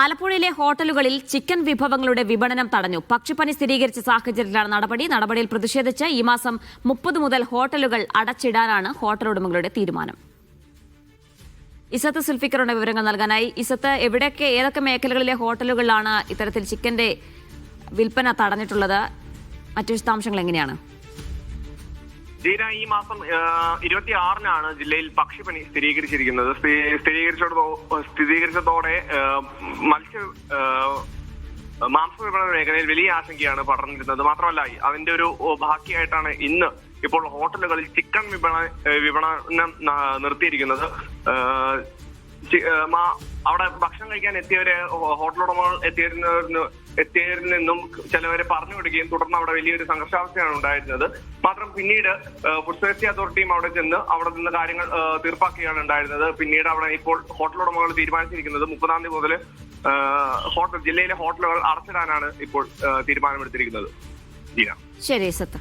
ആലപ്പുഴയിലെ ഹോട്ടലുകളിൽ ചിക്കൻ വിഭവങ്ങളുടെ വിപണനം തടഞ്ഞു. പക്ഷിപ്പനി സ്ഥിരീകരിച്ച സാഹചര്യത്തിലാണ് നടപടി. നടപടിയിൽ പ്രതിഷേധിച്ച് ഈ മാസം മുപ്പത് മുതൽ ഹോട്ടലുകൾ അടച്ചിടാനാണ് ഹോട്ടൽ ഉടമകളുടെ തീരുമാനം. ഇസത്ത് സുൽഫിക്കറുടെ വിവരങ്ങൾ നൽകാനായി. ഇസത്ത് എവിടെയൊക്കെ ഏതൊക്കെ മേഖലകളിലെ ഹോട്ടലുകളിലാണ് ഇത്തരത്തിൽ ചിക്കന്റെ വിൽപ്പന തടഞ്ഞിട്ടുള്ളത്? മറ്റു വിശദാംശങ്ങൾ എങ്ങനെയാണ്? ജീന ഈ മാസം ഇരുപത്തി ആറിനാണ് ജില്ലയിൽ പക്ഷിപ്പനി സ്ഥിരീകരിച്ചിരിക്കുന്നത്. സ്ഥി- സ്ഥിരീകരിച്ചതോ സ്ഥിരീകരിച്ചതോടെ മത്സ്യ മാംസ വിപണന മേഖലയിൽ വലിയ ആശങ്കയാണ് പടർന്നിരുന്നത്. മാത്രമല്ല അതിന്റെ ഒരു ബാക്കിയായിട്ടാണ് ഇന്ന് ഇപ്പോൾ ഹോട്ടലുകളിൽ ചിക്കൻ വിപണ വിപണനം നിർത്തിയിരിക്കുന്നത്. അവിടെ ഭക്ഷണം കഴിക്കാൻ എത്തിയവരെ ഹോട്ടൽ ഉടമകൾ എത്തിയവരിൽ എത്തിയവരിൽ നിന്നും ചിലവരെ പറഞ്ഞു വിടുകയും തുടർന്ന് അവിടെ വലിയൊരു സംഘർഷാവസ്ഥയാണ് ഉണ്ടായിരുന്നത്. മാത്രം പിന്നീട് ഫുഡ് സേഫ്റ്റി അതോറിറ്റിയും അവിടെ ചെന്ന് അവിടെ നിന്ന് കാര്യങ്ങൾ തീർപ്പാക്കുകയാണ് ഉണ്ടായിരുന്നത്. പിന്നീട് അവിടെ ഇപ്പോൾ ഹോട്ടൽ ഉടമകൾ തീരുമാനിച്ചിരിക്കുന്നത് മുപ്പതാം തീയതി മുതൽ ഹോട്ടൽ ജില്ലയിലെ ഹോട്ടലുകൾ അടച്ചിടാനാണ് ഇപ്പോൾ തീരുമാനമെടുത്തിരിക്കുന്നത്. ശരി ഇസത്ത്